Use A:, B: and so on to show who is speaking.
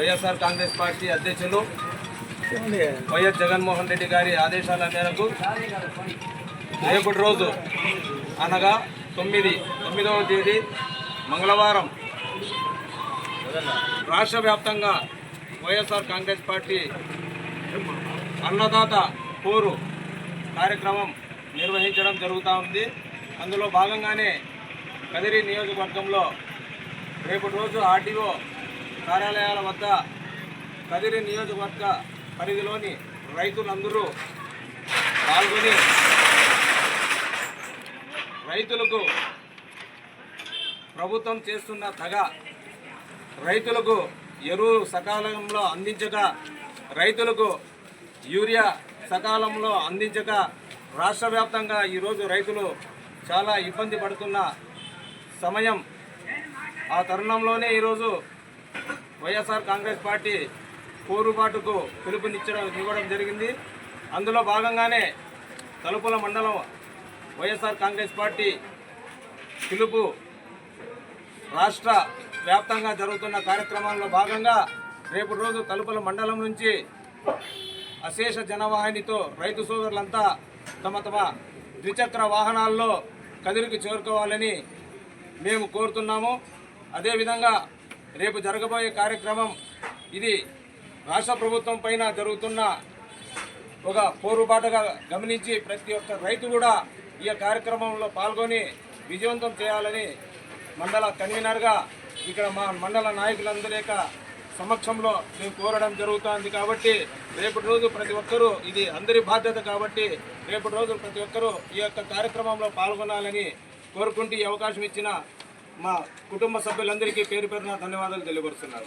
A: YSR Congress party అధ్యక్షులు YS Jaganmohan Reddy గారి ఆదేశాల మేరకు రేపటి రోజు అనగా తొమ్మిది తొమ్మిదవ తేదీ మంగళవారం రాష్ట్ర వ్యాప్తంగా వైఎస్ఆర్ కాంగ్రెస్ పార్టీ అన్నదాత పోరు కార్యక్రమం నిర్వహించడం జరుగుతూ ఉంది. అందులో భాగంగానే కదిరి నియోజకవర్గంలో రేపటి రోజు ఆర్టీఓ కార్యాలయాల వద్ద కదిరి నియోజకవర్గ పరిధిలోని రైతులందరూ పాల్గొని రైతులకు ప్రభుత్వం చేస్తున్న తగ రైతులకు ఎరువు సకాలంలో అందించక రైతులకు యూరియా సకాలంలో అందించక రాష్ట్ర వ్యాప్తంగా ఈరోజు రైతులు చాలా ఇబ్బంది పడుతున్న సమయం. ఆ తరుణంలోనే ఈరోజు వైఎస్ఆర్ కాంగ్రెస్ పార్టీ పోరుబాటుకు పిలుపునిచ్చడం ఇవ్వడం జరిగింది. అందులో భాగంగానే తలుపుల మండలం వైఎస్ఆర్ కాంగ్రెస్ పార్టీ పిలుపు రాష్ట్ర వ్యాప్తంగా జరుగుతున్న కార్యక్రమాల్లో భాగంగా రేపు రోజు తలుపుల మండలం నుంచి అశేష జనవాహినితో రైతు సోదరులంతా తమ తమ ద్విచక్ర వాహనాల్లో కదిరికి చేరుకోవాలని మేము కోరుతున్నాము. అదేవిధంగా రేపు జరగబోయే కార్యక్రమం ఇది రాష్ట్ర ప్రభుత్వం పైన జరుగుతున్న ఒక పోరుబాటుగా గమనించి ప్రతి ఒక్క రైతు కూడా ఈ కార్యక్రమంలో పాల్గొని విజయవంతం చేయాలని మండల కన్వీనర్గా ఇక్కడ మా మండల నాయకులందరి యొక్క సమక్షంలో మేము కోరడం జరుగుతోంది కాబట్టి రేపటి రోజు ప్రతి ఒక్కరూ ఇది అందరి బాధ్యత కాబట్టి రేపటి రోజు ప్రతి ఒక్కరూ ఈ యొక్క కార్యక్రమంలో పాల్గొనాలని కోరుకుంటూ ఈ అవకాశం ఇచ్చిన మా కుటుంబ సభ్యులందరికీ పేరు పేరున ధన్యవాదాలు తెలియపరుస్తున్నారు